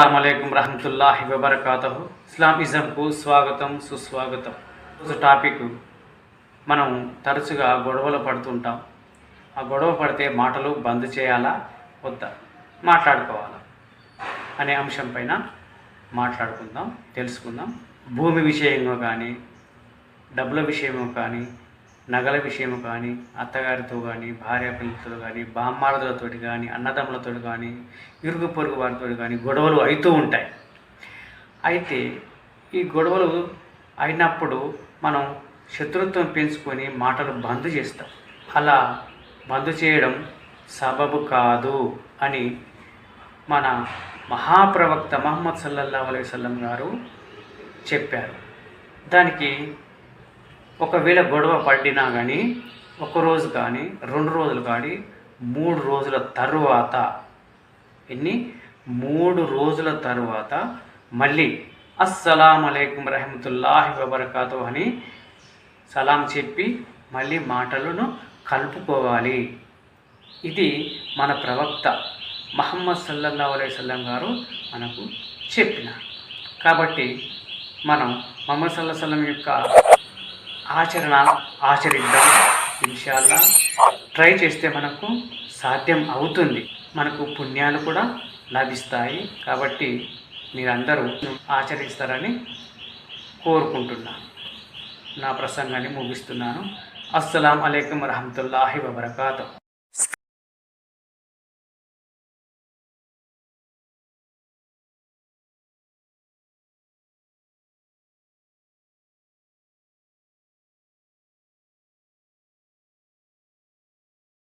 అస్సలం రహమతుల్లాహి వబర్కాతహు. ఇస్లామిజంకు స్వాగతం సుస్వాగతం. ఈరోజు టాపిక్ మనం తరచుగా గొడవలు పడుతుంటాం. ఆ గొడవ పడితే మాటలు బంద్ చేయాలా వద్దా? మాట్లాడుకోవాలా అనే అంశం పైన మాట్లాడుకుందాం తెలుసుకుందాం. భూమి విషయంలో కానీ డబ్బుల విషయంలో కానీ నగల విషయము కానీ అత్తగారితో కానీ భార్య పిల్లలతో కానీ బామ్మారదులతో కానీ అన్నదమ్ములతో కానీ ఇరుగు పొరుగు వారితో కానీ గొడవలు అవుతూ ఉంటాయి. అయితే ఈ గొడవలు అయినప్పుడు మనం శత్రుత్వం పెంచుకొని మాటలు బంద్ చేస్తాం. అలా బంద్ చేయడం సబబు కాదు అని మన మహాప్రవక్త మహమ్మద్ సల్లల్లా అలైవల్లం గారు చెప్పారు. దానికి ఒకవేళ గొడవ పడినా కానీ ఒక రోజు కానీ రెండు రోజులు కానీ మూడు రోజుల తరువాత ఎన్ని? మూడు రోజుల తరువాత మళ్ళీ అస్సలం అలైకుం రహమతుల్లాహి వబర్కాతు అని సలాం చెప్పి మళ్ళీ మాటలను కలుపుకోవాలి. ఇది మన ప్రవక్త మహమ్మద్ సల్లల్లా అలైవల్లం గారు మనకు చెప్పినారు. కాబట్టి మనం మహమ్మద్ సల్లా సల్లం యొక్క ఆచరణ ఆచరిద్దాం. ఇన్షాల్లా ట్రై చేస్తే మనకు సాధ్యం అవుతుంది. మనకు పుణ్యాలు కూడా లభిస్తాయి. కాబట్టి మీరందరూ ఆచరిస్తారని కోరుకుంటున్నాను నా ప్రసంగాన్ని ముగిస్తున్నాను. అస్సలం అలైకం వరహమతుల్లాహి వబర్కాతు.